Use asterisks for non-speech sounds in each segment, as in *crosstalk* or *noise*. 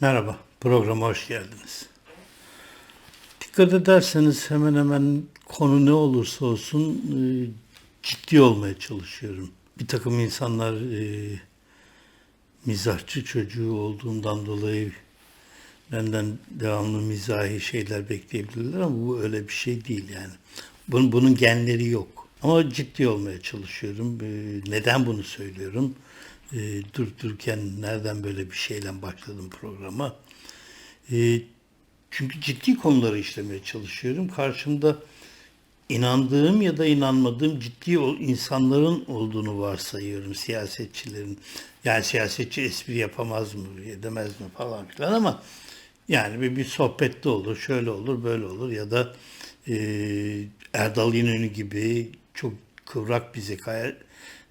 Merhaba, programa hoş geldiniz. Dikkat ederseniz hemen hemen konu ne olursa olsun e, ciddi olmaya çalışıyorum. Bir takım insanlar e, mizahçı çocuğu olduğundan dolayı benden devamlı mizahi şeyler bekleyebilirler ama bu öyle bir şey değil yani. Bunun, bunun genleri yok. Ama ciddi olmaya çalışıyorum. E, neden bunu söylüyorum? E, durup dururken nereden böyle bir şeyle başladım programa? E, çünkü ciddi konuları işlemeye çalışıyorum. Karşımda inandığım ya da inanmadığım ciddi insanların olduğunu varsayıyorum siyasetçilerin. Yani siyasetçi espri yapamaz mı, edemez mi falan filan ama yani bir, bir sohbette olur, şöyle olur, böyle olur ya da e, Erdal İnönü gibi çok kıvrak bir zekaya,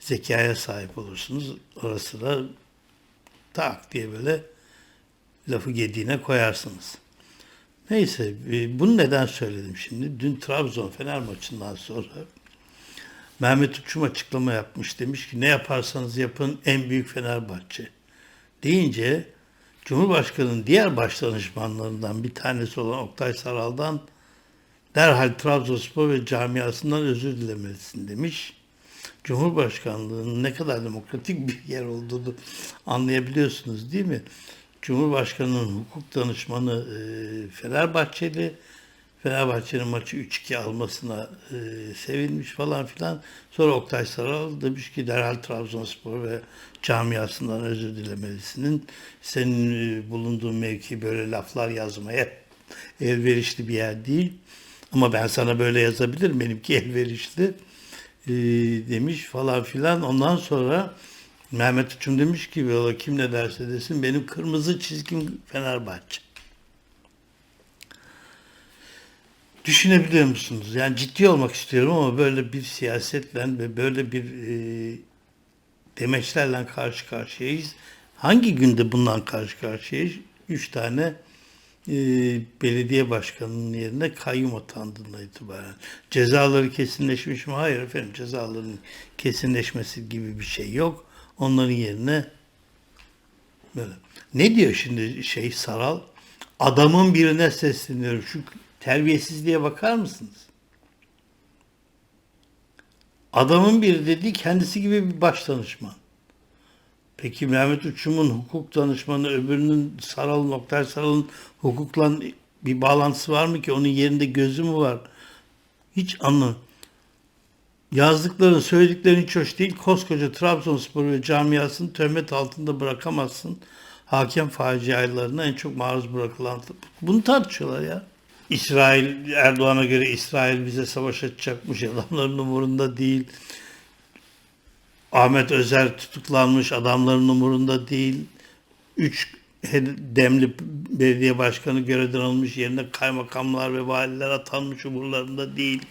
zekaya sahip olursunuz. Orası da tak diye böyle lafı gediğine koyarsınız. Neyse, e, bunu neden söyledim şimdi? Dün Trabzon-Fener maçından sonra Mehmet Uçum açıklama yapmış. Demiş ki ne yaparsanız yapın en büyük Fenerbahçe. Deyince Cumhurbaşkanı'nın diğer başdanışmanlarından bir tanesi olan Oktay Saral'dan derhal Trabzonspor ve camiasından özür dilemelisin demiş. Cumhurbaşkanlığının ne kadar demokratik bir yer olduğunu anlayabiliyorsunuz değil mi? Cumhurbaşkanı'nın hukuk danışmanı e, Fenerbahçeli, Fenerbahçe'nin maçı 3-2 almasına e, sevinmiş falan filan. Sonra Oktay Saral demiş ki derhal Trabzonspor ve camiasından özür dilemelisinin senin e, bulunduğun mevki böyle laflar yazmaya elverişli bir yer değil. Ama ben sana böyle yazabilirim, benimki elverişli e, demiş falan filan. Ondan sonra Mehmet Uçum demiş ki valla kim ne derse desin benim kırmızı çizgim Fenerbahçe. Düşünebiliyor musunuz? Yani ciddi olmak istiyorum ama böyle bir siyasetle ve böyle bir e, demeçlerle karşı karşıyayız. Hangi günde bundan karşı karşıyayız? Üç tane e, belediye başkanının yerine kayyum atandığından itibaren. Cezaları kesinleşmiş mi? Hayır efendim cezaların kesinleşmesi gibi bir şey yok. Onların yerine böyle. Ne diyor şimdi şey Saral? Adamın birine sesleniyorum. Şu terbiyesizliğe bakar mısınız? Adamın biri dediği kendisi gibi bir baş danışman. Peki Mehmet Uçum'un hukuk danışmanı öbürünün Saral'ın, Oktay Saral'ın hukukla bir bağlantısı var mı ki? Onun yerinde gözü mü var? Hiç anlam. Yazdıkların, söylediklerin hiç hoş değil. Koskoca Trabzonspor ve camiasını töhmet altında bırakamazsın. Hakem facialarına en çok maruz bırakılan. Bunu tartışıyorlar ya. İsrail, Erdoğan'a göre İsrail bize savaş açacakmış. Adamların umurunda değil. Ahmet Özer tutuklanmış. Adamların umurunda değil. Üç demli belediye başkanı görevden alınmış. Yerine kaymakamlar ve valiler atanmış umurlarında değil.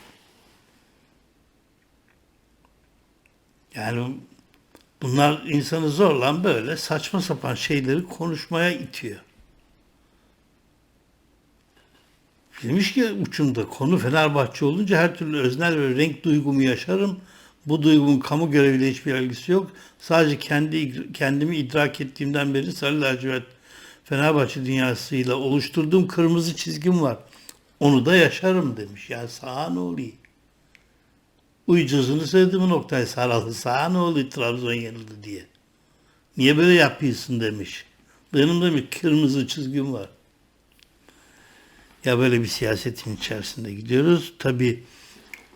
Yani bunlar insanı zorla böyle saçma sapan şeyleri konuşmaya itiyor. Demiş ki uçumda konu Fenerbahçe olunca her türlü öznel ve renk duygumu yaşarım. Bu duygumun kamu göreviyle hiçbir ilgisi yok. Sadece kendi kendimi idrak ettiğimden beri Sarı Lacivert Fenerbahçe dünyasıyla oluşturduğum kırmızı çizgim var. Onu da yaşarım demiş. Yani sağa ne oluyor? Uycuzunu söyledim bu noktayı saralı. Sağa ne oluyor Trabzon yenildi diye. Niye böyle yapıyorsun demiş. Benim de bir kırmızı çizgim var. Ya böyle bir siyasetin içerisinde gidiyoruz. Tabii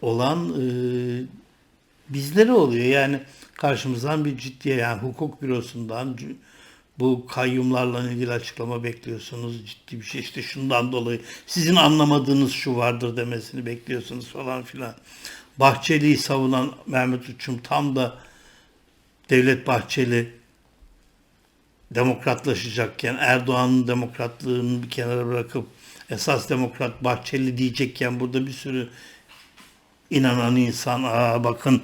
olan e, bizlere oluyor. Yani karşımızdan bir ciddiye yani hukuk bürosundan bu kayyumlarla ilgili açıklama bekliyorsunuz. Ciddi bir şey işte şundan dolayı sizin anlamadığınız şu vardır demesini bekliyorsunuz falan filan. Bahçeli'yi savunan Mehmet Uçum tam da Devlet Bahçeli demokratlaşacakken Erdoğan'ın demokratlığını bir kenara bırakıp esas demokrat Bahçeli diyecekken burada bir sürü inanan insan aa bakın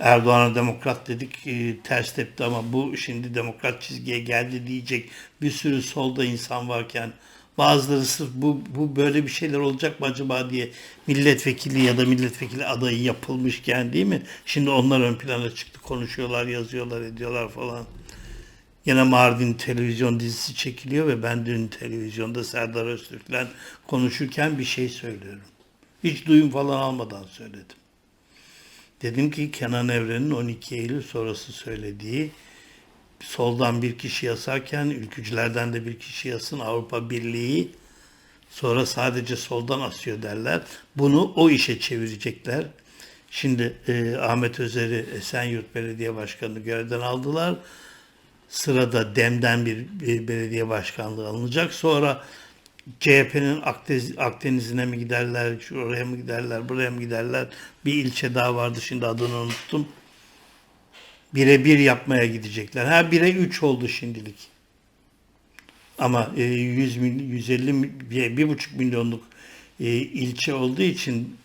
Erdoğan'a demokrat dedik e, ters tepti ama bu şimdi demokrat çizgiye geldi diyecek bir sürü solda insan varken bazıları sırf bu, bu böyle bir şeyler olacak mı acaba diye milletvekili ya da milletvekili adayı yapılmışken değil mi? Şimdi onlar ön plana çıktı konuşuyorlar yazıyorlar ediyorlar falan. Yine Mardin televizyon dizisi çekiliyor ve ben dün televizyonda Serdar Öztürk'le konuşurken bir şey söylüyorum. Hiç duyum falan almadan söyledim. Dedim ki Kenan Evren'in 12 Eylül sonrası söylediği soldan bir kişi yasarken ülkücülerden de bir kişi yasın Avrupa Birliği sonra sadece soldan asıyor derler. Bunu o işe çevirecekler. Şimdi e, Ahmet Özer'i Esenyurt Belediye Başkanı'nı görevden aldılar. Sırada Dem'den bir, bir belediye başkanlığı alınacak. Sonra CHP'nin Akdeniz, Akdeniz'ine mi giderler, şuraya mı giderler, buraya mı giderler? Bir ilçe daha vardı şimdi adını unuttum. Bire bir yapmaya gidecekler. Ha bire üç oldu şimdilik. Ama e, 100 mil, 150 mil- bir, buçuk milyonluk e, ilçe olduğu için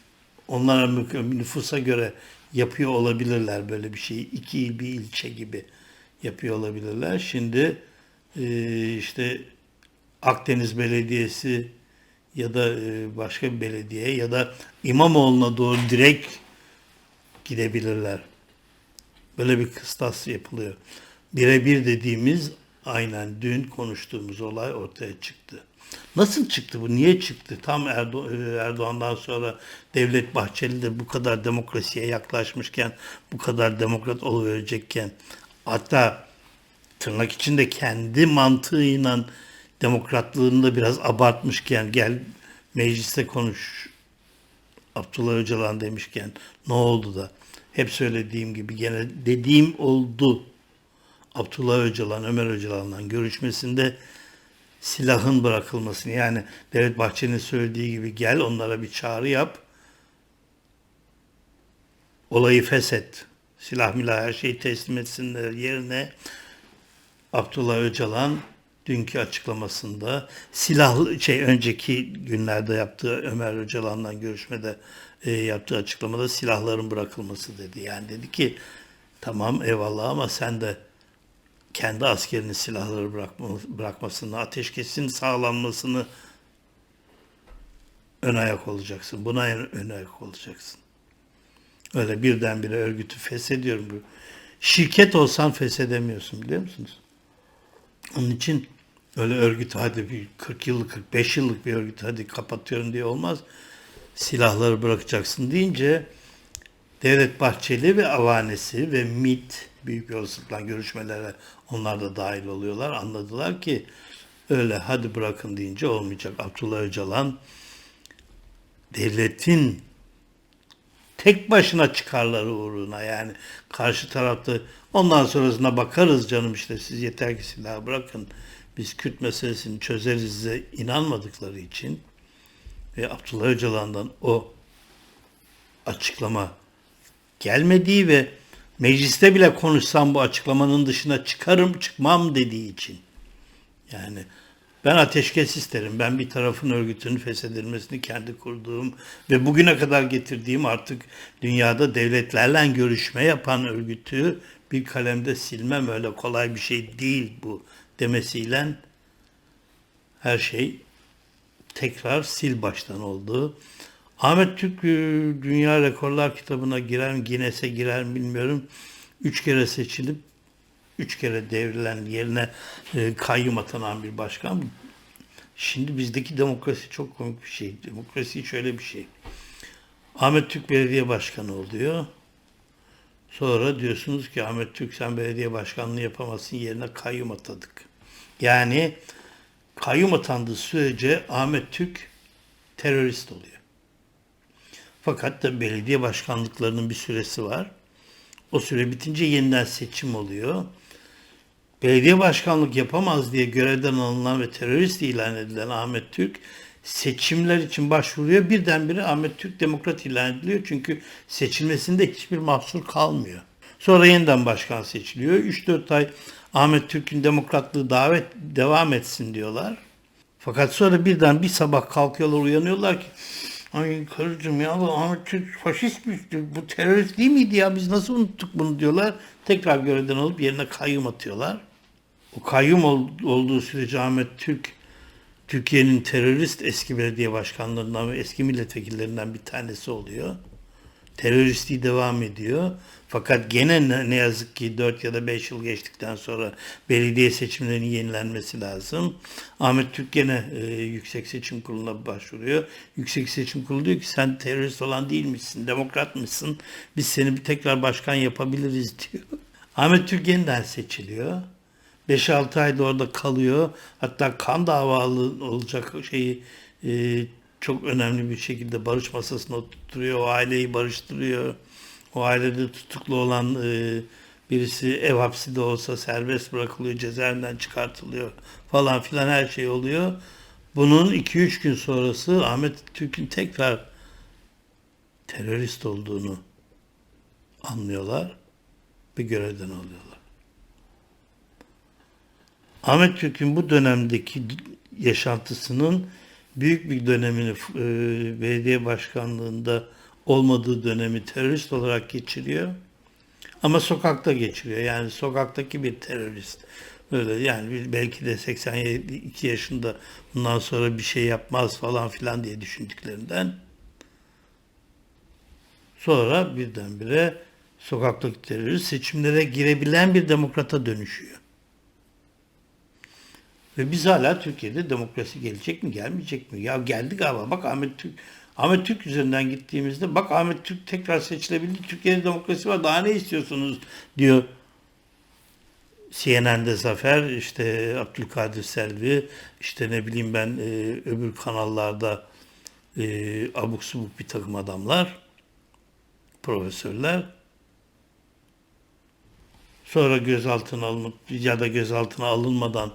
onlara nüfusa göre yapıyor olabilirler böyle bir şeyi. İki bir ilçe gibi yapıyor olabilirler. Şimdi e, işte Akdeniz Belediyesi ya da e, başka bir belediye ya da İmamoğlu'na doğru direkt gidebilirler. Böyle bir kıstas yapılıyor. Birebir dediğimiz aynen dün konuştuğumuz olay ortaya çıktı. Nasıl çıktı bu? Niye çıktı? Tam Erdo- Erdoğan'dan sonra Devlet Bahçeli de bu kadar demokrasiye yaklaşmışken, bu kadar demokrat oluverecekken, hatta tırnak içinde kendi mantığıyla demokratlığını da biraz abartmışken gel mecliste konuş Abdullah Öcalan demişken ne oldu da hep söylediğim gibi gene dediğim oldu. Abdullah Öcalan, Ömer Öcalan'la görüşmesinde silahın bırakılmasını yani Devlet Bahçeli'nin söylediği gibi gel onlara bir çağrı yap. Olayı feshet. Silah milah her şeyi teslim etsinler yerine Abdullah Öcalan dünkü açıklamasında silahlı şey önceki günlerde yaptığı Ömer Öcalan'la görüşmede e, yaptığı açıklamada silahların bırakılması dedi. Yani dedi ki tamam eyvallah ama sen de kendi askerinin silahları bırakma, bırakmasını, ateşkesin sağlanmasını ön ayak olacaksın. Buna ön, ayak olacaksın. Öyle birdenbire örgütü feshediyorum. Şirket olsan feshedemiyorsun biliyor musunuz? Onun için öyle örgüt hadi bir 40 yıllık 45 yıllık bir örgüt hadi kapatıyorum diye olmaz. Silahları bırakacaksın deyince Devlet Bahçeli ve avanesi ve MİT büyük bir olasılıkla görüşmelere onlar da dahil oluyorlar. Anladılar ki öyle hadi bırakın deyince olmayacak. Abdullah Öcalan devletin tek başına çıkarları uğruna yani karşı tarafta ondan sonrasına bakarız canım işte siz yeter ki silahı bırakın biz Kürt meselesini çözerize inanmadıkları için ve Abdullah Öcalan'dan o açıklama gelmediği ve mecliste bile konuşsam bu açıklamanın dışına çıkarım çıkmam dediği için yani ben ateşkes isterim. Ben bir tarafın örgütünün feshedilmesini kendi kurduğum ve bugüne kadar getirdiğim artık dünyada devletlerle görüşme yapan örgütü bir kalemde silmem öyle kolay bir şey değil bu demesiyle her şey tekrar sil baştan oldu. Ahmet Türk e, Dünya Rekorlar kitabına girer mi, Guinness'e girer mi bilmiyorum. Üç kere seçilip üç kere devrilen yerine e, kayyum atanan bir başkan. Şimdi bizdeki demokrasi çok komik bir şey. Demokrasi şöyle bir şey. Ahmet Türk belediye başkanı oluyor. Sonra diyorsunuz ki Ahmet Türk sen belediye başkanlığı yapamazsın yerine kayyum atadık. Yani kayyum atandığı sürece Ahmet Türk terörist oluyor. Fakat da belediye başkanlıklarının bir süresi var. O süre bitince yeniden seçim oluyor. Belediye başkanlık yapamaz diye görevden alınan ve terörist ilan edilen Ahmet Türk seçimler için başvuruyor. Birdenbire Ahmet Türk demokrat ilan ediliyor. Çünkü seçilmesinde hiçbir mahsur kalmıyor. Sonra yeniden başkan seçiliyor. 3-4 ay Ahmet Türk'ün demokratlığı davet devam etsin diyorlar. Fakat sonra birden bir sabah kalkıyorlar uyanıyorlar ki Ay karıcığım ya bu Ahmet Türk faşist mi? Bu terörist değil miydi ya? Biz nasıl unuttuk bunu diyorlar. Tekrar görevden alıp yerine kayyum atıyorlar. O kayyum ol- olduğu sürece Ahmet Türk Türkiye'nin terörist eski belediye başkanlarından ve eski milletvekillerinden bir tanesi oluyor. Teröristliği devam ediyor. Fakat gene ne, yazık ki 4 ya da 5 yıl geçtikten sonra belediye seçimlerinin yenilenmesi lazım. Ahmet Türk gene e, Yüksek Seçim Kurulu'na başvuruyor. Yüksek Seçim Kurulu diyor ki sen terörist olan değil misin, demokrat mısın? Biz seni bir tekrar başkan yapabiliriz *laughs* diyor. Ahmet Türk yeniden seçiliyor. 5-6 ayda orada kalıyor. Hatta kan davalı olacak şeyi e, çok önemli bir şekilde barış masasına oturtuyor. O aileyi barıştırıyor. O ailede tutuklu olan e, birisi ev hapsi de olsa serbest bırakılıyor, cezaevinden çıkartılıyor falan filan her şey oluyor. Bunun 2-3 gün sonrası Ahmet Türk'ün tekrar terörist olduğunu anlıyorlar ve görevden alıyorlar. Ahmet Türk'ün bu dönemdeki yaşantısının büyük bir dönemini e, belediye başkanlığında olmadığı dönemi terörist olarak geçiriyor. Ama sokakta geçiriyor. Yani sokaktaki bir terörist. Böyle yani belki de 82 yaşında bundan sonra bir şey yapmaz falan filan diye düşündüklerinden. Sonra birdenbire sokaktaki terörist seçimlere girebilen bir demokrata dönüşüyor. Ve biz hala Türkiye'de demokrasi gelecek mi gelmeyecek mi? Ya geldi galiba. Bak Ahmet Türk Ahmet Türk üzerinden gittiğimizde bak Ahmet Türk tekrar seçilebildi. Türkiye'de demokrasi var. Daha ne istiyorsunuz diyor. CNN'de Zafer, işte Abdülkadir Selvi, işte ne bileyim ben e, öbür kanallarda e, abuk subuk bir takım adamlar, profesörler. Sonra gözaltına alınıp ya da gözaltına alınmadan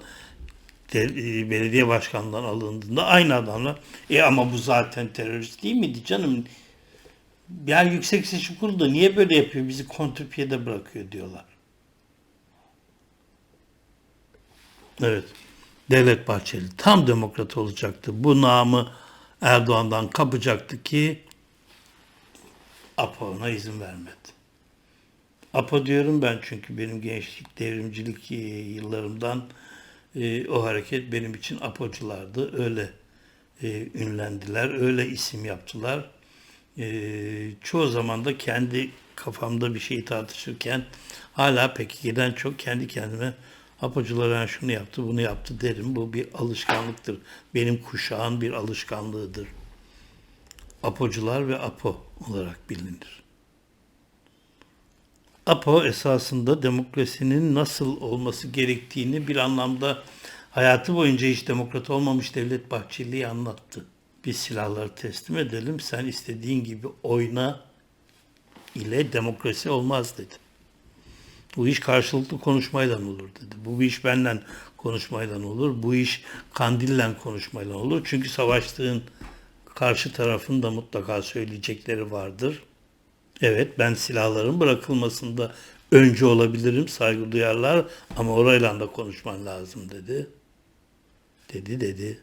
de- e, belediye başkanından alındığında aynı adamlar e ama bu zaten terörist değil miydi canım? Yani Yüksek Seçim Kurulu niye böyle yapıyor? Bizi kontrpiyede bırakıyor diyorlar. Evet. Devlet Bahçeli tam demokrat olacaktı. Bu namı Erdoğan'dan kapacaktı ki APO ona izin vermedi. APO diyorum ben çünkü benim gençlik, devrimcilik e, yıllarımdan e, o hareket benim için APO'culardı. Öyle e, ünlendiler, öyle isim yaptılar. E, çoğu zaman da kendi kafamda bir şeyi tartışırken hala PKK'den çok kendi kendime APO'cular yani şunu yaptı, bunu yaptı derim. Bu bir alışkanlıktır. Benim kuşağın bir alışkanlığıdır. APO'cular ve APO olarak bilinir. APO esasında demokrasinin nasıl olması gerektiğini bir anlamda hayatı boyunca hiç demokrat olmamış Devlet Bahçeli'ye anlattı. Biz silahları teslim edelim, sen istediğin gibi oyna ile demokrasi olmaz dedi. Bu iş karşılıklı konuşmayla olur dedi. Bu iş benden konuşmayla olur. Bu iş kandille konuşmayla olur. Çünkü savaştığın karşı tarafın da mutlaka söyleyecekleri vardır. Evet ben silahların bırakılmasında önce olabilirim saygı duyarlar ama orayla da konuşman lazım dedi. Dedi dedi.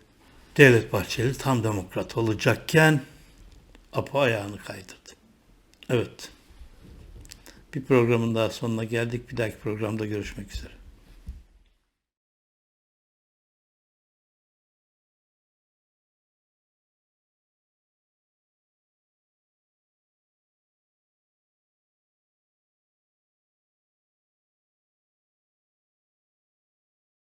Devlet Bahçeli tam demokrat olacakken Apo ayağını kaydırdı. Evet. Bir programın daha sonuna geldik. Bir dahaki programda görüşmek üzere.